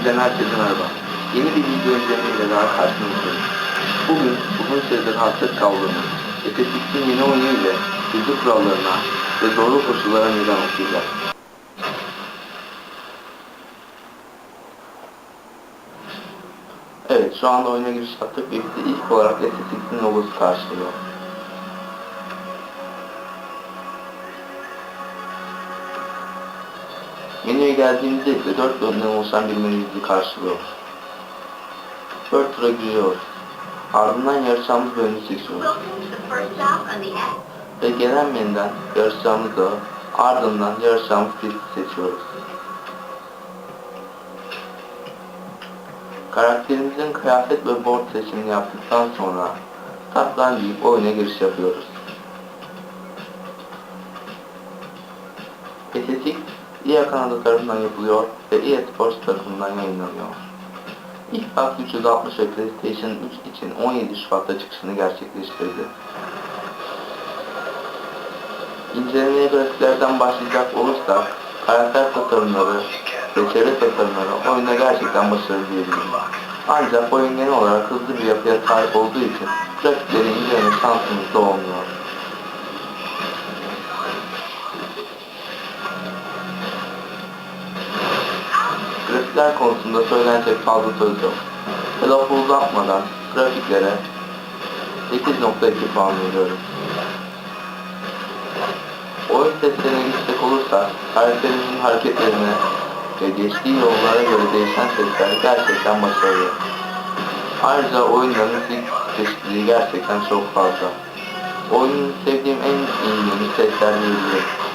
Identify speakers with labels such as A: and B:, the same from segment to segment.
A: izleyen herkese merhaba. Yeni bir video izlemiyle daha karşınızdayım. Bugün uzun süredir hasret kaldığımız Efesix'in yeni oyunu ile hızlı kurallarına ve zorlu koşullara meydan okuyacağız. Evet, şu anda oyuna giriş yaptık ve bizi ilk olarak Efesix'in logosu karşılıyor. Menüye geldiğimizde ise 4 bölümden oluşan bir menü bizi karşılıyor. 4 tura giriyor. Ardından yarışacağımız bölümü seçiyoruz. Ve gelen menüden yarışacağımız ardından yarışacağımız pisti seçiyoruz. Karakterimizin kıyafet ve board seçimini yaptıktan sonra tatlan deyip oyuna giriş yapıyoruz. EA kanalı tarafından yapılıyor ve EA Sports tarafından yayınlanıyor. Xbox 360 ve PlayStation 3 için 17 Şubat'ta çıkışını gerçekleştirdi. İncelemeye grafiklerden başlayacak olursak, karakter tasarımları ve çevre tasarımları oyunda gerçekten başarılı diyebilirim. Ancak oyun genel olarak hızlı bir yapıya sahip olduğu için grafikleri inceleme şansımız da olmuyor. Grafikler konusunda söylenecek fazla söz yok. Ve lafı uzatmadan grafiklere 8.2 puan veriyorum. Oyun seslerine gidecek olursak karakterimizin hareketlerine ve geçtiği yollara göre değişen sesler gerçekten başarılı. Ayrıca oyunda müzik çeşitliliği gerçekten çok fazla. Oyunun sevdiğim en iyi yönü sesler diyebilirim.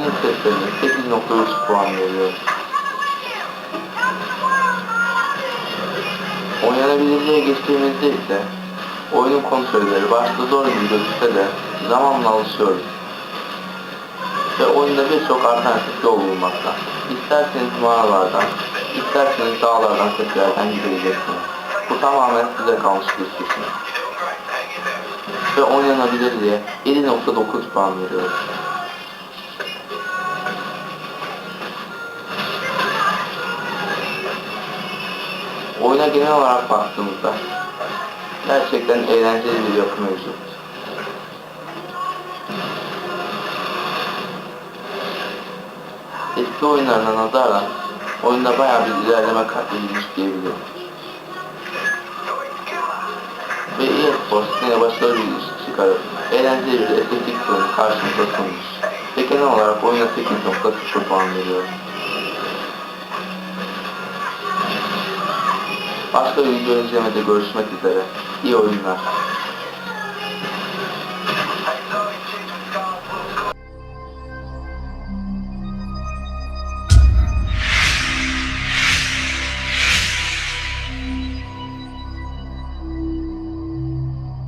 A: Oyun seslerine 8.3 puan veriyorum. Oynanabilirliğe geçtiğimizde ise oyunun kontrolleri başta zor gibi gözükse de zamanla alışıyoruz. Ve oyunda birçok alternatif yol bulunmakta. İsterseniz mağaralardan, isterseniz dağlardan tekrardan gidebilirsiniz. Bu tamamen size kalmış bir seçim. Ve oynanabilirliğe 7.9 puan veriyorum. Oyuna genel olarak baktığımızda gerçekten eğlenceli bir yapı mevcut. Eski oyunlarına nazaran oyunda bayağı bir ilerleme kaydedilmiş diyebilirim. Ve EA Sports yine başarılı bir iş çıkarıp eğlenceli bir estetik oyunu karşımıza sunmuş. Ve genel olarak oyuna 8.0 puan veriyorum. Başka bir video incelemede görüşmek üzere. İyi oyunlar.